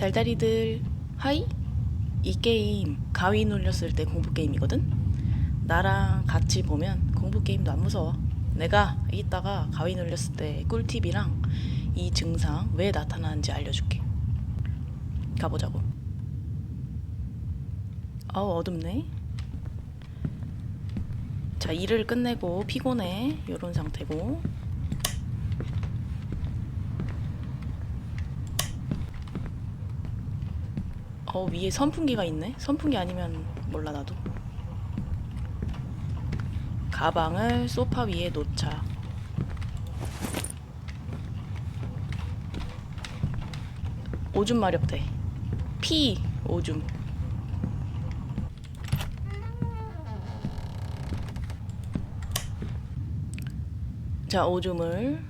달달이들 하이? 이 게임 가위 눌렸을 때 공부 게임이거든? 나랑 같이 보면 공부 게임도 안 무서워. 내가 이따가 가위 눌렸을 때 꿀팁이랑 이 증상 왜 나타나는지 알려줄게. 가보자고. 어우 어둡네. 자 일을 끝내고 피곤해. 요런 상태고 어 위에 선풍기가 있네? 선풍기 아니면 몰라 나도. 가방을 소파 위에 놓자. 오줌 마렵대. 피 오줌. 자 오줌을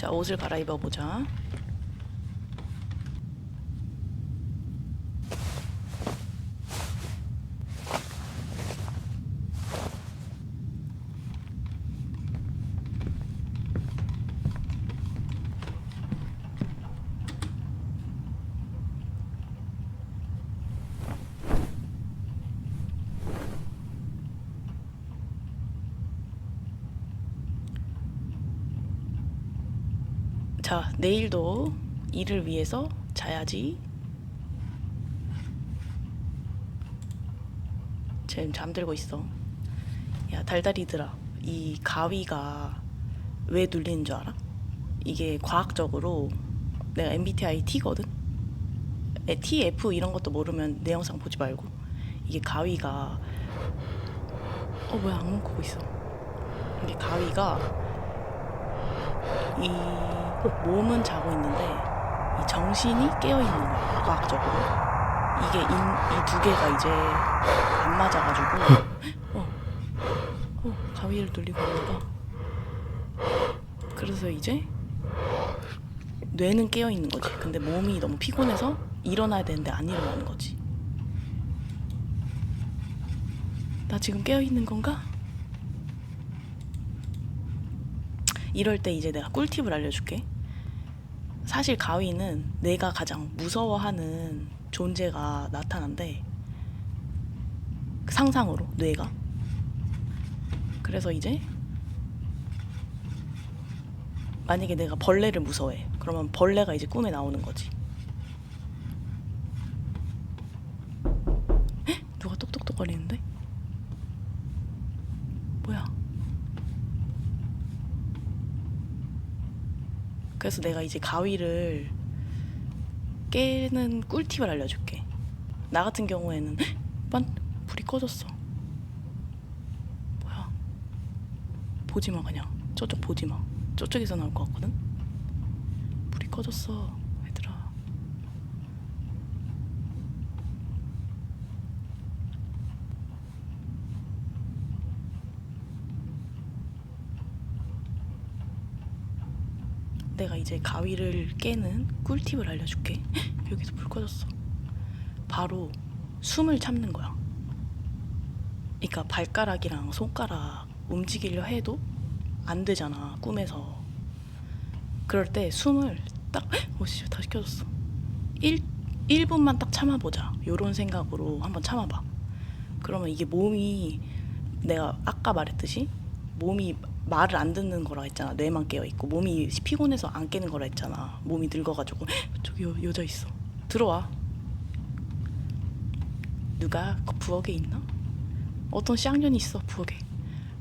자 옷을 갈아입어 보자 자 내일도 일을 위해서 자야지. 지금 잠들고 있어. 야 달달이들아 이 가위가 왜 눌리는 줄 알아? 이게 과학적으로 내가 MBTI T거든? 에, TF 이런 것도 모르면 내 영상 보지 말고. 이게 가위가 어 뭐야 악몽 꾸고 있어. 이게 가위가 이 몸은 자고 있는데 이 정신이 깨어 있는 거야 과학적으로. 이게 이 두 개가 이제 안 맞아가지고. 어, 어 가위를 돌리고 봐 그래서 이제 뇌는 깨어 있는 거지. 근데 몸이 너무 피곤해서 일어나야 되는데 안 일어나는 거지. 나 지금 깨어 있는 건가? 이럴 때 이제 내가 꿀팁을 알려줄게. 사실 가위는 내가 가장 무서워하는 존재가 나타난대. 상상으로 뇌가. 그래서 이제 만약에 내가 벌레를 무서워해. 그러면 벌레가 이제 꿈에 나오는 거지. 헉? 누가 똑똑똑거리는데? 뭐야? 그래서 내가 이제 가위를 깨는 꿀팁을 알려줄게. 나 같은 경우에는 헉! 빤 불이 꺼졌어. 뭐야? 보지 마 그냥. 저쪽 보지 마. 저쪽에서 나올 것 같거든. 불이 꺼졌어, 얘들아. 내가 이제 가위를 깨는 꿀팁을 알려줄게. 헉, 여기서 불 꺼졌어. 바로 숨을 참는 거야. 그러니까 발가락이랑 손가락 움직이려 해도 안 되잖아 꿈에서. 그럴 때 숨을 딱 오씨 다 시 켜졌어. 1 1분만 딱 참아보자. 요런 생각으로 한번 참아봐. 그러면 이게 몸이 내가 아까 말했듯이 몸이 말을 안 듣는 거라 했잖아. 뇌만 깨어 있고 몸이 피곤해서 안 깨는 거라 했잖아. 몸이 늙어가지고 저기 여, 여자 있어. 들어와. 누가 그 부엌에 있나? 어떤 쌍년이 있어 부엌에.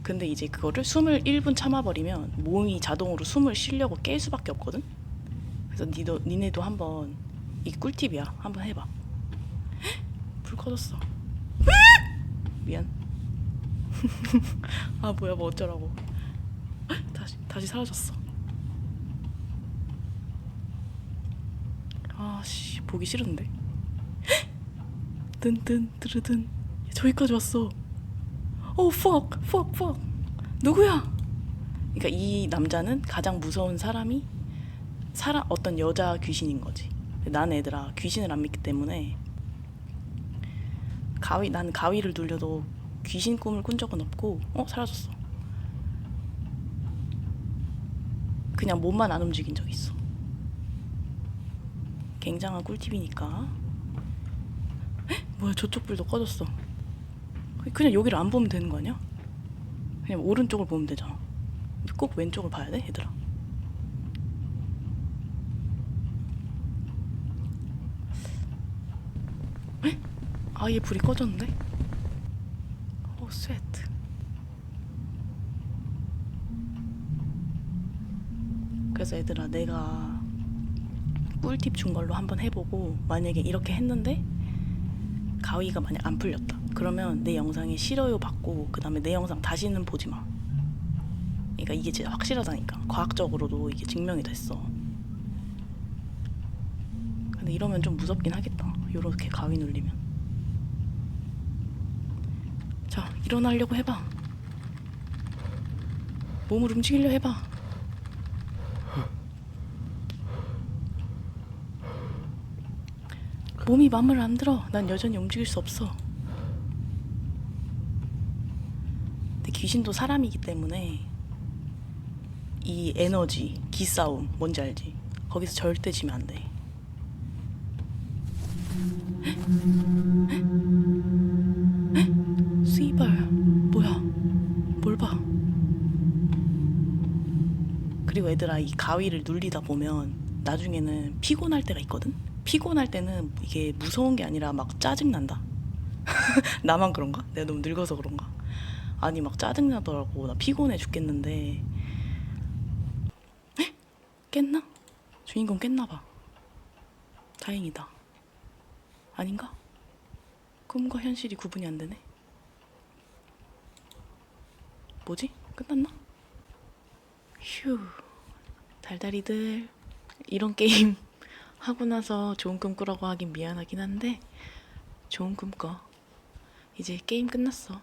근데 이제 그거를 숨을 1분 참아버리면 몸이 자동으로 숨을 쉬려고 깰 수밖에 없거든. 그래서 니도 니네도 한번 이 꿀팁이야. 한번 해봐. 불 꺼졌어. 미안. 아 뭐야 뭐 어쩌라고. 다시 사라졌어. 아씨 보기 싫은데. 뜬뜬 드르든 저기까지 왔어. 오 fuck fuck fuck 누구야? 그러니까 이 남자는 가장 무서운 사람이 사람 어떤 여자 귀신인 거지. 난 애들아 귀신을 안 믿기 때문에 가위 난 가위를 눌려도 귀신 꿈을 꾼 적은 없고 어 사라졌어. 그냥 몸만 안 움직인 적 있어. 굉장한 꿀팁이니까. 헉, 뭐야 저쪽 불도 꺼졌어. 그냥 여기를 안 보면 되는 거 아니야? 그냥 오른쪽을 보면 되잖아. 근데 꼭 왼쪽을 봐야 돼, 얘들아. 에? 아예 불이 꺼졌는데? 오, 스웨트. 그래서 얘들아, 내가 꿀팁 준 걸로 한번 해보고 만약에 이렇게 했는데 가위가 만약 안 풀렸다. 그러면 내 영상에 싫어요 받고 그 다음에 내 영상 다시는 보지 마. 그러니까 이게 진짜 확실하다니까. 과학적으로도 이게 증명이 됐어. 근데 이러면 좀 무섭긴 하겠다. 요렇게 가위 눌리면. 자, 일어나려고 해봐. 몸을 움직이려 해봐. 몸이 맘을 안 들어. 난 여전히 움직일 수 없어. 근데 귀신도 사람이기 때문에 이 에너지, 기싸움, 뭔지 알지? 거기서 절대 지면 안 돼. 스이발, 뭐야? 뭘 봐? 그리고 얘들아, 이 가위를 눌리다 보면 나중에는 피곤할 때가 있거든? 피곤할 때는 이게 무서운 게 아니라 막 짜증난다? 나만 그런가? 내가 너무 늙어서 그런가? 아니 막 짜증나더라고 나 피곤해 죽겠는데 에? 깼나? 주인공 깼나 봐 다행이다 아닌가? 꿈과 현실이 구분이 안 되네 뭐지? 끝났나? 휴 달달이들 이런 게임 하고 나서 좋은 꿈 꾸라고 하긴 미안하긴 한데 좋은 꿈 꿔. 이제 게임 끝났어.